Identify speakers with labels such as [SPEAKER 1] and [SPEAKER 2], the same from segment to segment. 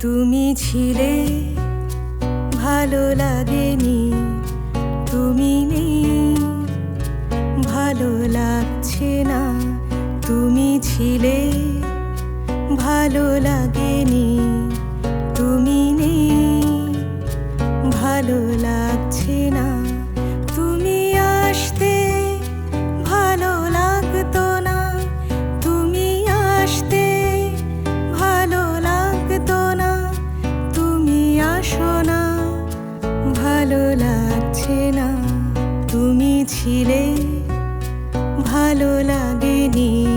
[SPEAKER 1] ছিলে ভালো লাগেনি তুমি নেই ভালো লাগছে না তুমি ছিলে ভালো লাগেনি লাগছে না তুমি ছিলে ভালো লাগেনি।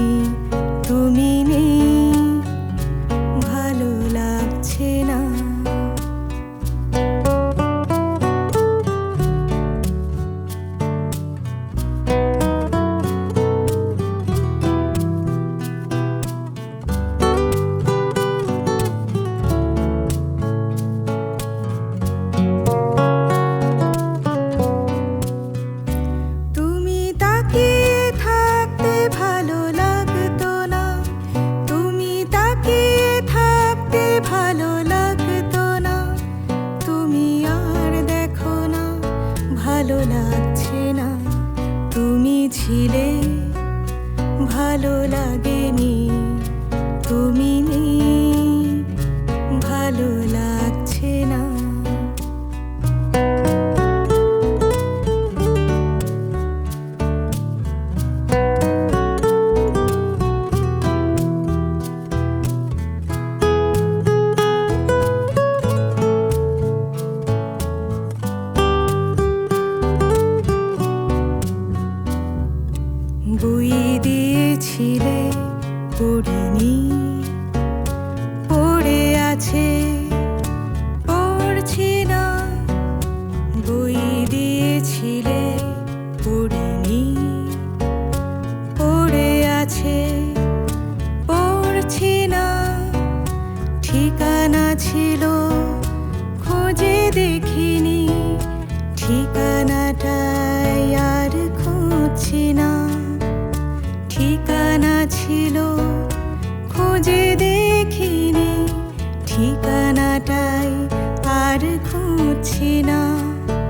[SPEAKER 1] ভালো লাগতো না। তুমি আর দেখো না, ভালো লাগছে না। তুমি ছিলে, ভালো লাগেনি। তুমি নেই পড়িনি পড়ে আছে, পড়ছি না। বই দিয়েছিলে, পড়িনি। পড়ে আছে, পড়ছি না। ঠিকানা ছিল, খুঁজে দেখিনি। ঠিকানাটাই খুঁজছি না।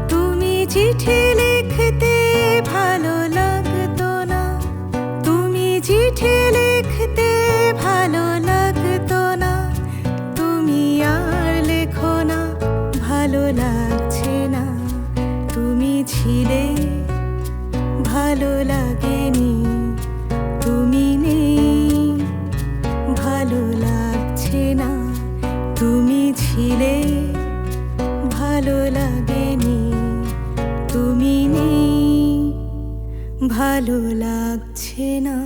[SPEAKER 1] তুমি চিঠি লিখতে ভালো লাগতো না। তুমি চিঠি লিখতে ভালো লাগতো না। তুমি আর লেখো না, ভালো লাগছে না। তুমি ছিলে, ভালো লাগেনি। তুমি নেই, ভালো লাগছে না। তুমি ছিলে ভালো লাগেনি তুমি নেই ভালো লাগছে না।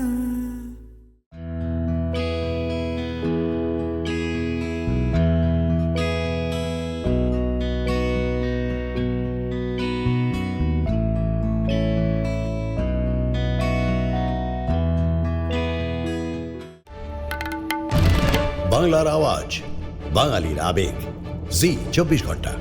[SPEAKER 2] বাংলার আওয়াজ বাঙালির আবেগ। জি চব্বিশ ঘণ্টা।